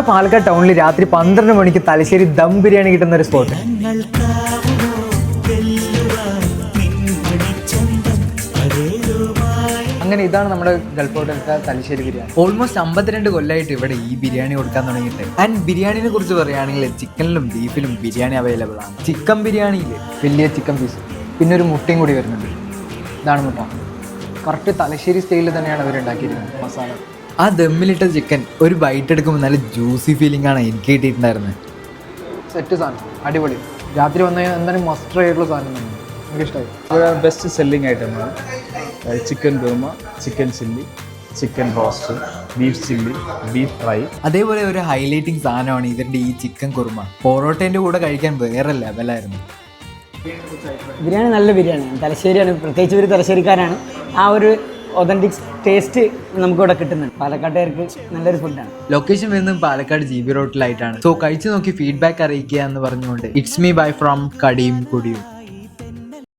നമ്മുടെ പാലക്കാട് ടൗണിൽ രാത്രി പന്ത്രണ്ട് മണിക്ക് തലശ്ശേരി ദം ബിരിയാണി കിട്ടുന്ന ഒരു സ്പോട്ട് അങ്ങനെ ഇതാണ് നമ്മുടെ ഗൾഫ് ഹോട്ടലത്തെ തലശ്ശേരി ബിരിയാണി. ഓൾമോസ്റ്റ് അമ്പത്തിരണ്ട് കൊല്ലമായിട്ട് ഇവിടെ ഈ ബിരിയാണി കൊടുക്കാൻ തുടങ്ങിയിട്ട്. ആൻഡ് ബിരിയാണിനെ കുറിച്ച് പറയുകയാണെങ്കിൽ ചിക്കനിലും ബീഫിലും ബിരിയാണി അവൈലബിൾ ആണ്. ചിക്കൻ ബിരിയാണിയിൽ വലിയ ചിക്കൻ പീസ് പിന്നെ ഒരു മുട്ടയും കൂടി വരുന്നുണ്ട്. ഇതാണ് മുട്ട. കറക്റ്റ് തലശ്ശേരി സ്റ്റൈലിൽ തന്നെയാണ് അവർ ഉണ്ടാക്കിയിരിക്കുന്നത്. മസാല. ആ ദമ്മിലിട്ട ചിക്കൻ ഒരു ബൈറ്റ് എടുക്കുമ്പോൾ നല്ല ജ്യൂസി ഫീലിംഗ് ആണ് എനിക്ക് കിട്ടിയിട്ടുണ്ടായിരുന്നത് സെറ്റ് സാധനം. അടിപൊളി. രാത്രി വന്നു കഴിഞ്ഞാൽ എന്തായാലും മസ്റ്റർ ആയിട്ടുള്ള സാധനം തന്നെ. എനിക്ക് ഇഷ്ടമായി ഇവിടെ ബെസ്റ്റ് സെല്ലിംഗ് ഐറ്റമാണ് chicken kurma chicken chilli chicken roast beef chilli beef fry അതേപോലെ ഒരു ഹൈലൈറ്റിംഗ് സാധനമാണ് ഇതിന്റെ ഈ ചിക്കൻ കുറുമ. പൊറോട്ടേന്റെ കൂടെ കഴിക്കാൻ വേറെ ലെവലായിരുന്നു ബിരിയാണി നല്ല ബിരിയാണിയാണ്. തലശ്ശേരിയാണ്. പ്രത്യേകിച്ച് ഒരു തലശ്ശേരിക്കാരാണ്. ആ ഒരു ഒതന്റിക് ടേസ്റ്റ് നമുക്കിവിടെ കിട്ടുന്നുണ്ട്. പാലക്കാട്ടുകാർക്ക് നല്ലൊരു ഫുഡാണ് ലൊക്കേഷൻ വരുന്നത് പാലക്കാട് ജി ബി റോട്ടിലായിട്ടാണ് സോ കഴിച്ചു നോക്കി ഫീഡ്ബാക്ക് അറിയിക്കുക എന്ന് പറഞ്ഞുകൊണ്ട് ഇറ്റ്സ് മീ ബൈ ഫ്രം കടിയും കുടിയും